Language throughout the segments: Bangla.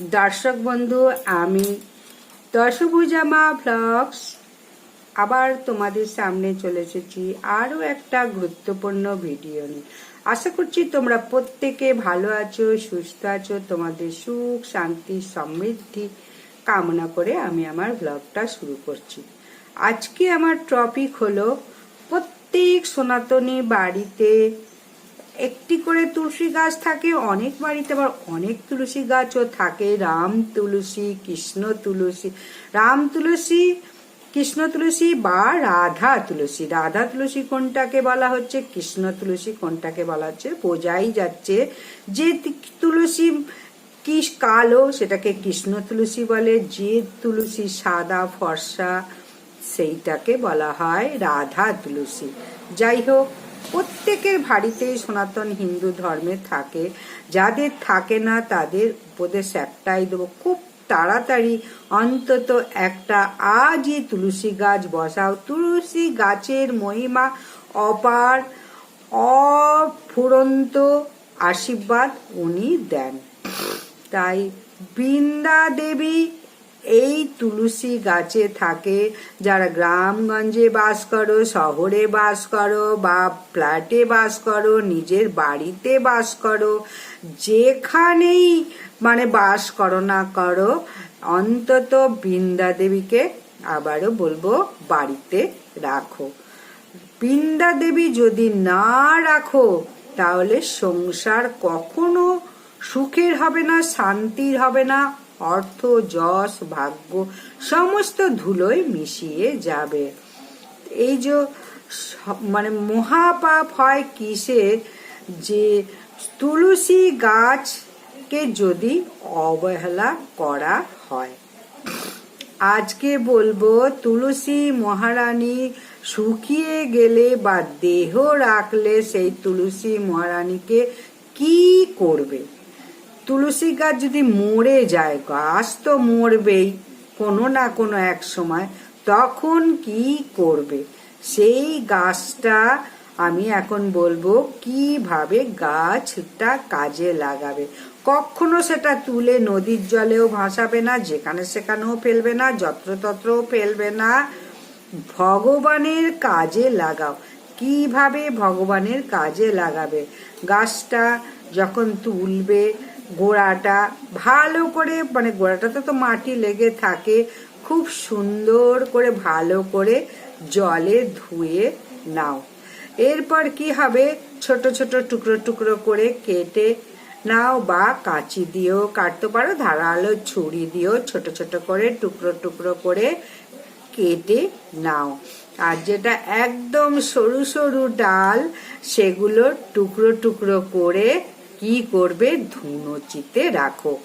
দর্শক বন্ধু, আমি দশভুজামা ভ্লগস আবার তোমাদের সামনে চলে এসেছি আরও একটা গুরুত্বপূর্ণ ভিডিও নিয়ে। আশা করছি তোমরা প্রত্যেকে ভালো আছো, সুস্থ আছো। তোমাদের সুখ, শান্তি, সমৃদ্ধি কামনা করে আমি আমার ভ্লগটা শুরু করছি। আজকে আমার টপিক হলো, প্রত্যেক সনাতনী বাড়িতে একটি করে তুলসী গাছ থাকে, অনেক বাড়িতে আবার অনেক তুলসী গাছও থাকে। রাম তুলসী, কৃষ্ণ তুলসী, রাম তুলসী, কৃষ্ণ তুলসী বা রাধা তুলসী। রাধা তুলসী কোনটাকে বলা হচ্ছে? কৃষ্ণ তুলসী কোনটাকে বলা হচ্ছে? বোঝাই যাচ্ছে যে তুলসী কি কালো, সেটাকে কৃষ্ণ তুলসী বলে। যে তুলসী সাদা, ফর্সা, সেইটাকে বলা হয় রাধা তুলসী। যাই হোক প্রত্যেকের বাড়িতেই সনাতন হিন্দু ধর্মে থাকে। যাদের থাকে না, তাদের উপদেশ একটাই দেবো, খুব তাড়াতাড়ি অন্তত একটা আজই তুলসী গাছ বসাও। তুলসী গাছের মহিমা অপার, অফুরন্ত আশীর্বাদ উনি দেন। তাই বৃন্দা দেবী এই তুলসী গাছে থাকে যারা গ্রামগঞ্জে বাস করো, শহরে বাস করো বা ফ্ল্যাটে বাস করো, নিজের বাড়িতে বাস করো, যেখানেই মানে বাস করো না করো, অন্তত বৃন্দা দেবীকে আবারও বলব বাড়িতে রাখো। বৃন্দা দেবী যদি না রাখো, তাহলে সংসার কখনো সুখের হবে না, শান্তির হবে না। অর্থ, যশ, ভাগ্য সমস্ত ধুলোয় মিশিয়ে যাবে। এই যে মানে মহাপাপ হয় কিসের? যে তুলসী গাছকে যদি অবহেলা করা হয়। আজকে বলব, তুলসী মহারানী শুকিয়ে গেলে বা দেহ রাখলে সেই তুলসী মহারানীকে কি করবে? তুলসী গাছ যদি মরে যায়, গাছ তো মরবেই কোনো না কোনো এক সময়। তখন কি করবে? সেই গাছটা আমি এখন বলব কীভাবে গাছটা কাজে লাগাবে। কখনো সেটা তুলে নদীর জলেও ভাসাবে না, যেখানে সেখানেও ফেলবে না, যত্রতত্রও ফেলবে না। ভগবানের কাজে লাগাও। কীভাবে ভগবানের কাজে লাগাবে? গাছটা যখন তুলবে গোড়াটা ভালো করে মানে গোড়াটাতে তো মাটি লেগে থাকে, খুব সুন্দর করে ভালো করে জলে ধুয়ে নাও। এরপর কি হবে? ছোট ছোট, টুকরো টুকরো করে কেটে নাও বা কাঁচি দিয়েও কাটতে পারো, ধারালো ছুরি দিয়েও ছোট ছোট করে টুকরো টুকরো করে কেটে নাও। আর যেটা একদম সরু সরু ডাল, সেগুলো টুকরো টুকরো করে কি করবে? ধুনুচিতে রাখো।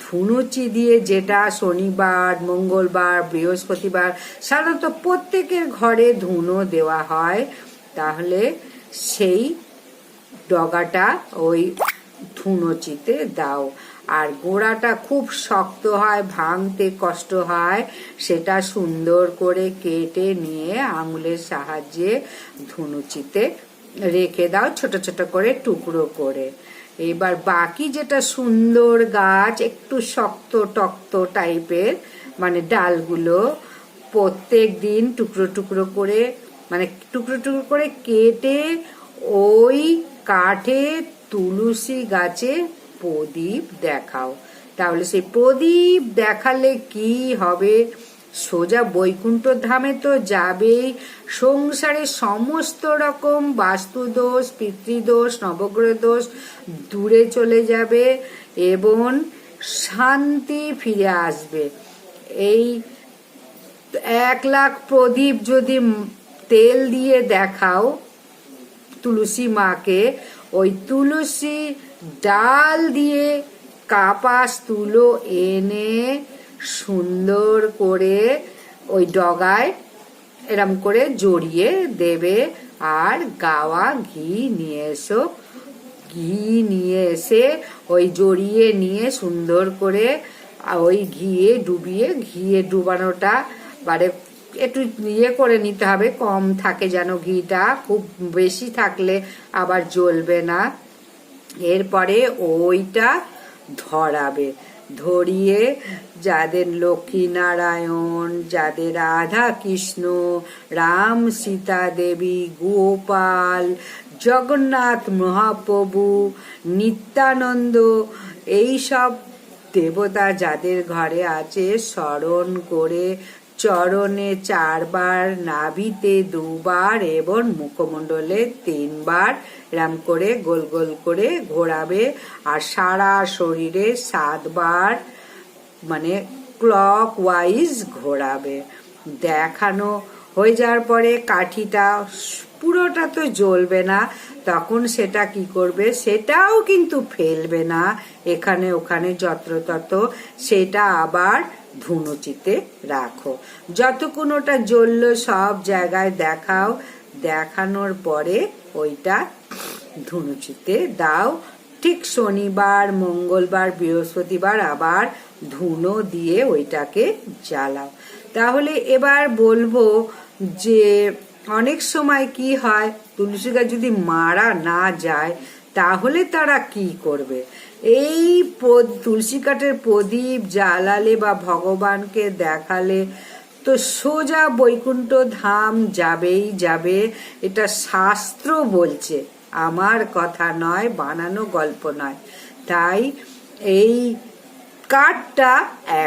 ধুনুচি দিয়ে যেটা শনিবার, মঙ্গলবার, বৃহস্পতিবার, সাধারণত প্রত্যেকের ঘরে ধুনো দেওয়া হয়, তাহলে সেই ডগাটা ওই ধুনুচিতে দাও। আর গোড়াটা খুব শক্ত হয়, ভাঙতে কষ্ট হয়, সেটা সুন্দর করে কেটে নিয়ে আঙুলের সাহায্যে ধুনুচিতে রেখে দাও, ছোট ছোট করে টুকরো করে। এবার বাকি যেটা সুন্দর গাছ, একটু শক্ত টক্ত টাইপের মানে ডালগুলো প্রত্যেক দিন টুকরো টুকরো করে মানে টুকরো টুকরো করে কেটে ওই কাঠে তুলসী গাছে প্রদীপ দেখাও। তাহলে সেই প্রদীপ দেখালে কি হবে? সোজা বৈকুণ্ঠ ধামে তো যাবেই। সংসারে সমস্ত রকম বাস্তুদোষ, পিতৃদোষ নবগ্রহ দোষ দূরে চলে যাবে এবং শান্তি ফিরে আসবে। এই এক লাখ প্রদীপ যদি তেল দিয়ে দেখাও তুলসী মাকে, ওই তুলসী ডাল দিয়ে কাপাস তুলো এনে সুন্দর করে ওই ডগায় এরম করে জড়িয়ে দেবে আর গাওয়া ঘি নিয়ে এসো। ঘি নিয়ে এসে ওই জড়িয়ে নিয়ে সুন্দর করে ওই ঘিয়ে ডুবিয়ে, ঘিয়ে ডুবানোটা মানে একটু ইয়ে করে নিতে হবে, কম থাকে যেন ঘিটা, খুব বেশি থাকলে আবার জ্বলবে না। এরপরে ওইটা ধরাবে। ধরিয়ে, যাদের লক্ষ্মী নারায়ণ যাদের রাধা কৃষ্ণ রাম সীতা দেবী, গোপাল, জগন্নাথ মহাপ্রভু, নিত্যানন্দ, এইসব দেবতা যাদের ঘরে আছে, স্মরণ করে চরণে চারবার, নাভিতে দুবার এবং মুখমণ্ডলে তিনবার এরম করে গোল গোল করে ঘোরাবে। আর সারা শরীরে সাতবার মানে ক্লক ওয়াইজ ঘোরাবে। দেখানো হয়ে যাওয়ার পরে কাঠিটা পুরোটা তো জ্বলবে না, তখন সেটা কি করবে? সেটাও কিন্তু ফেলবে না। এখানে ওখানে যত্রতত্র। সেটা আবার ধুনুচিতে রাখো। যতক্ষণ ওটা জ্বললো সব জায়গায় দেখাও, দেখানোর পরে ওইটা ধুনুচিতে দাও। ঠিক শনিবার, মঙ্গলবার, বৃহস্পতিবার আবার ধুনো দিয়ে ওইটাকে জ্বালাও। তাহলে এবার বলব যে অনেক সময় কি হয়, তুলসী গাছ যদি মারা না যায় তাহলে তারা কি করবে? এই তুলসী কাঠের প্রদীপ জ্বালালে বা ভগবানকে দেখালে তো সোজা বৈকুণ্ঠ ধাম যাবেই যাবে, এটা শাস্ত্র বলছে। আমার কথা নয়, বানানো গল্প নয়। তাই এই কাঠটা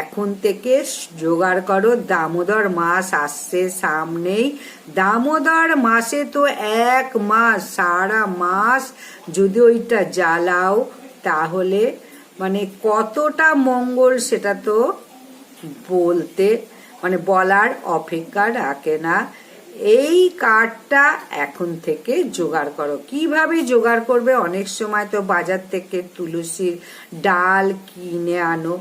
এখন থেকে জোগাড় করো। দামোদর মাস আসছে সামনেই। দামোদর মাসে তো এক মাস, সারা মাস যদি ওইটা জ্বালাও, তাহলে মানে কতটা মঙ্গল সেটা তো বলতে মানে বলার অপেক্ষা রাখে না। এই কাঠটা এখন থেকে জোগাড় করো। কীভাবে জোগাড় করবে? অনেক সময় তো বাজার থেকে তুলসীর ডাল কিনে আনো।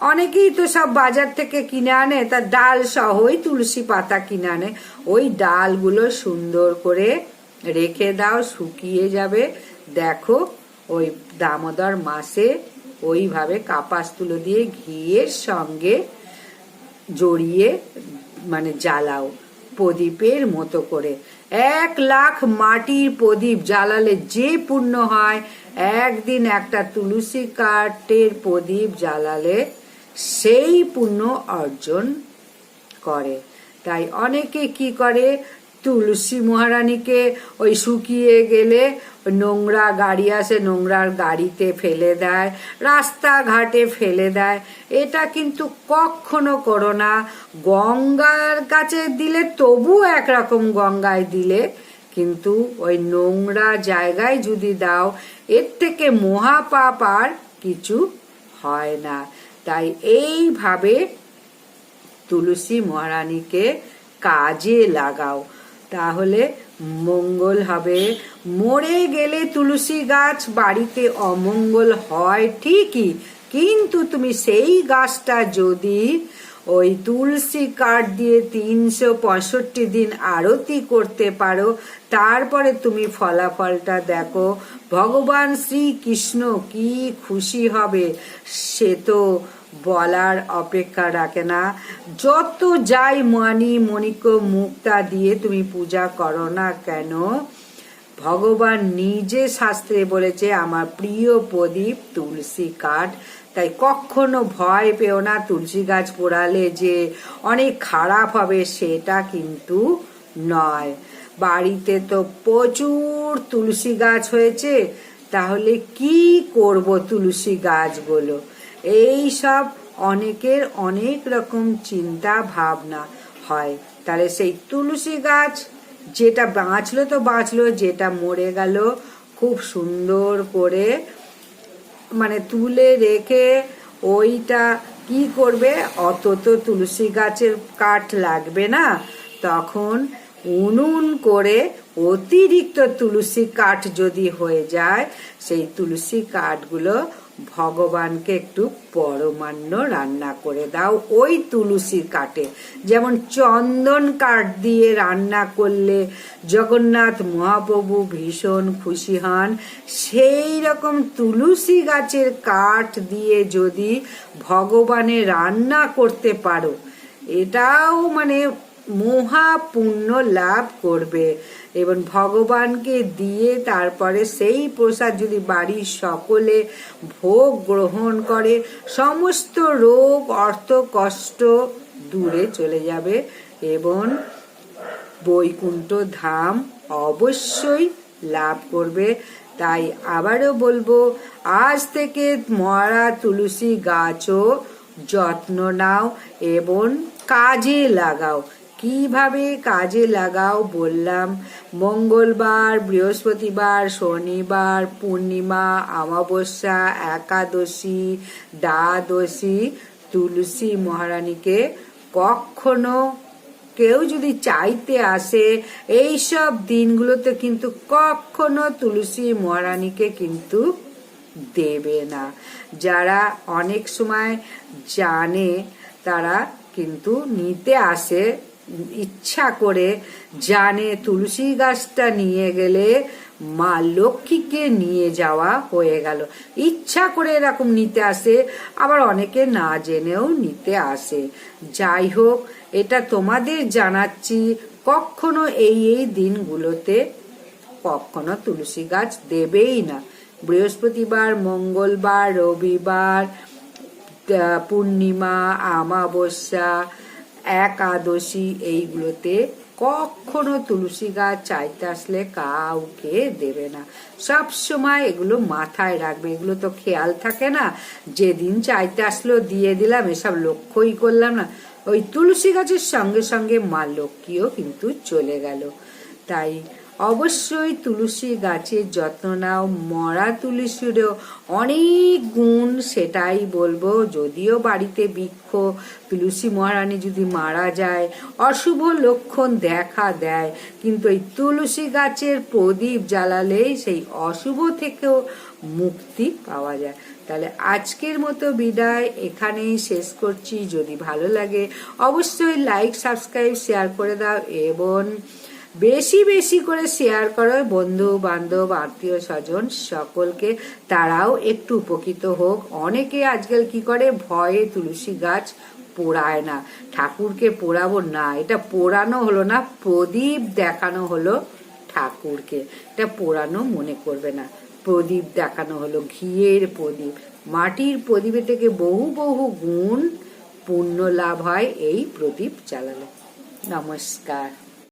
অনেকেই তো সব বাজার থেকে কিনে আনে, তা ডাল সহই তুলসী পাতা কিনে আনে। ওই ডালগুলো সুন্দর করে রেখে দাও, শুকিয়ে যাবে। দেখো, ওই দামোদর মাসে ওইভাবে কাপাস তুলো দিয়ে ঘিয়ের সঙ্গে জড়িয়ে মানে জ্বালাও। প্রদীপের মতো করে। এক লাখ মাটির প্রদীপ জ্বালালে যে পুণ্য হয়, একদিন একটা তুলসী কাঠের প্রদীপ জ্বালালে সেই পুণ্য অর্জন করে। তাই অনেকে কি করে? তুলসী মহারানীকে ওই শুকিয়ে গেলে নোংরা গাড়ি আসে, নোংরার গাড়িতে ফেলে দেয়, রাস্তাঘাটে ফেলে দেয়। এটা কিন্তু কখনো করো না। গঙ্গার কাছে দিলে তবু একরকম গঙ্গায় দিলে, কিন্তু ওই নোংরা জায়গায় যদি দাও, এর থেকে মহাপাপ আর কিছু হয় না। তাই এইভাবে তুলসী মহারানীকে কাজে লাগাও। তাহলে মঙ্গল হবে। মরে গেলে তুলসী গাছ বাড়িতে অমঙ্গল হয় ঠিকই, কিন্তু তুমি সেই গাছটা যদি ওই তুলসী কাঠ দিয়ে তিনশো পঁয়ষট্টি দিন আরতি করতে পারো, তারপরে তুমি ফলাফলটা দেখো। ভগবান শ্রীকৃষ্ণ কি খুশি হবে, সে তো বলার অপেক্ষা রাখে না। যত যাই মানি মণিক মুক্তা দিয়ে তুমি পূজা করো না কেন? ভগবান নিজে শাস্ত্রে বলেছে, আমার প্রিয় প্রদীপ তুলসী কাঠ। তাই কখনো ভয় পেও না তুলসী গাছ পোড়ালে যে অনেক খারাপ হবে সেটা কিন্তু নয়। বাড়িতে তো প্রচুর তুলসী গাছ হয়েছে, তাহলে কি করব তুলসী গাছগুলো? এই সব অনেকের অনেক রকম চিন্তা ভাবনা হয়। তাহলে সেই তুলসী গাছ, যেটা বাঁচলো তো বাঁচলো, যেটা মরে গেল, খুব সুন্দর করে মানে তুলে রেখে ওইটা কি করবে? অত তো তুলসী গাছের কাঠ লাগবে না। তখন উনুন করে অতিরিক্ত তুলসী কাঠ যদি হয়ে যায়, সেই তুলসী কাঠগুলো ভগবানকে একটু পরমান্ন রান্না করে দাও ওই তুলসীর কাঠে। যেমন চন্দন কাঠ দিয়ে রান্না করলে জগন্নাথ মহাপ্রভু ভীষণ খুশি হন, সেই রকম তুলসী গাছের কাঠ দিয়ে যদি ভগবানে রান্না করতে পারো, এটাও মানে মহা পুণ্য লাভ করবে। এবং ভগবানকে দিয়ে তারপরে সেই প্রসাদ যদি বাড়ির সকলে ভোগ গ্রহণ করে, সমস্ত রোগ, অর্থ, কষ্ট দূরে চলে যাবে এবং বৈকুণ্ঠ ধাম অবশ্যই লাভ করবে। তাই আবারও বলব, আজ থেকে মরা তুলসী গাছও যত্ন নাও এবং কাজে লাগাও। কীভাবে কাজে লাগাও বললাম। মঙ্গলবার, বৃহস্পতিবার, শনিবার, পূর্ণিমা, অমাবস্যা, একাদশী, দ্বাদশী, তুলসী মহারানীকে কখনো কেউ যদি চাইতে আসে, এইসব দিনগুলোতে কিন্তু কখনো তুলসী মহারানীকে কিন্তু দেবে না। যারা অনেক সময় জানে, তারা কিন্তু নিতে আসে ইচ্ছা করে জানে তুলসী গাছটা নিয়ে গেলে মা লক্ষ্মীকে নিয়ে যাওয়া হয়ে গেল। ইচ্ছা করে এরকম নিতে আসে, আবার অনেকে না জেনেও নিতে আসে। যাই হোক, এটা তোমাদের জানাচ্ছি, কখনো এই এই দিনগুলোতে কখনো তুলসী গাছ দেবেই না। বৃহস্পতিবার, মঙ্গলবার, রবিবার পূর্ণিমা আমাবস্যা একাদশী এইগুলোতে কখনো তুলসী গাছ চাইতে আসলে কাউকে দেবে না। সব সময় এগুলো মাথায় রাখবে। এগুলো তো খেয়াল থাকে না। যেদিন চাইতে আসলো দিয়ে দিলাম, এসব লক্ষ্যই করলাম না। ওই তুলসী গাছের সঙ্গে সঙ্গে মা লক্ষ্মীও কিন্তু চলে গেল। তাই অবশ্যই তুলসী গাছের যত্ন নাও, মরা তুলসীরও অনেক গুণ সেটাই বলব। যদিও বাড়িতে বৃক্ষ, তুলসী মহারানী যদি মারা যায়, অশুভ লক্ষণ দেখা দেয়, কিন্তু এই তুলসী গাছের প্রদীপ জ্বালালেই সেই অশুভ থেকেও মুক্তি পাওয়া যায়। তাহলে আজকের মতো বিদায়, এখানেই শেষ করছি। যদি ভালো লাগে, অবশ্যই লাইক, সাবস্ক্রাইব, শেয়ার করে দাও এবং বেশি বেশি করে শেয়ার করো বন্ধু, বান্ধব, আত্মীয়, স্বজন, সকলকে। তারাও একটু উপকৃত হোক। অনেকে আজকাল কি করে? ভয়ে তুলসী গাছ পোড়ায় না। ঠাকুরকে পোড়াবো না। এটা পোড়ানো হলো না, প্রদীপ দেখানো হলো ঠাকুরকে। এটা পোড়ানো মনে করবে না। প্রদীপ দেখানো হলো, ঘিয়ের প্রদীপ। মাটির প্রদীপে থেকে বহু বহু গুণ পুণ্য লাভ হয়, এই প্রদীপ চালালে নমস্কার।